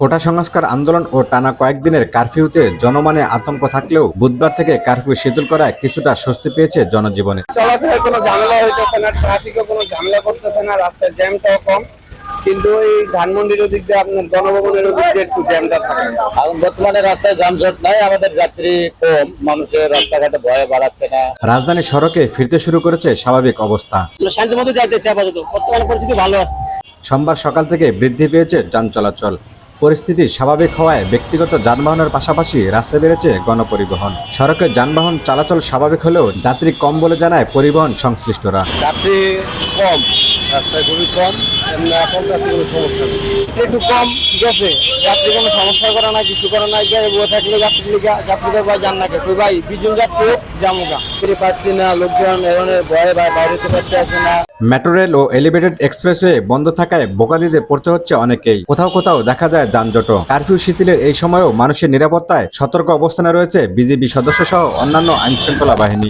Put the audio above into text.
কোটা সংস্কার আন্দোলন ও টানা কয়েকদিনের কারফিউতে জনমনে আতঙ্ক থাকলেও বুধবার থেকে কারফিউ শিথিল করায় কিছুটা স্বস্তি পেয়েছে জনজীবনে। চলাফেরার কোনো ঝামেলা হইতেছে না ট্রাফিকও কোনো ঝামেলা করতেছে না রাস্তায় জ্যামটাও কম। কিন্তু ওই ধানমন্ডির ওদিক দিয়ে আপনার গণভবনের ওদিক দিয়ে একটু জ্যামটা থাকে। বর্তমানে রাস্তায় যানজট নাই আমাদের যাত্রী কম মানুষের রাস্তাঘাটে ভয়ে বাড়াচ্ছে না। রাজধানী সড়কে ফিরতে শুরু করেছে স্বাভাবিক অবস্থা। শান্তির মধ্যে যাইতেছি আপাতত বর্তমানে পরিস্থিতি ভালো আছে। সোমবার সকাল থেকে বৃদ্ধি পেয়েছে যান চলাচল। পরিস্থিতি স্বাভাবিক হওয়ায় ব্যক্তিগত যানবাহনের পাশাপাশি রাস্তায় বেড়েছে গণপরিবহন। সড়কে যানবাহন চলাচল স্বাভাবিক হলেও যাত্রী কম বলে জানায় পরিবহন সংশ্লিষ্টরা। যাত্রী কম। রাস্তায় খুবই কম এখন কোনো সমস্যা নেই। একটু কম, ঠিক আছে? যাত্রী কোনো সমস্যা করে না কিছু করে না বসে থাকলে যাত্রী যাত্রীদের জান না ভাই যাত্রী ফিরে পাচ্ছি না, লোকজন ভয়ে বাইরে তো আসে না। মেট্রো রেল ও এলিভেটেড এক্সপ্রেসওয়ে বন্ধ থাকায় বোকাদিতে পড়তে হচ্ছে অনেকেই। কোথাও কোথাও দেখা যায় যানজট কারফিউ শিথিলের এই সময়েও মানুষের নিরাপত্তায় সতর্ক অবস্থানে রয়েছে বিজেপি সদস্য সহ অন্যান্য আইনশৃঙ্খলা বাহিনী।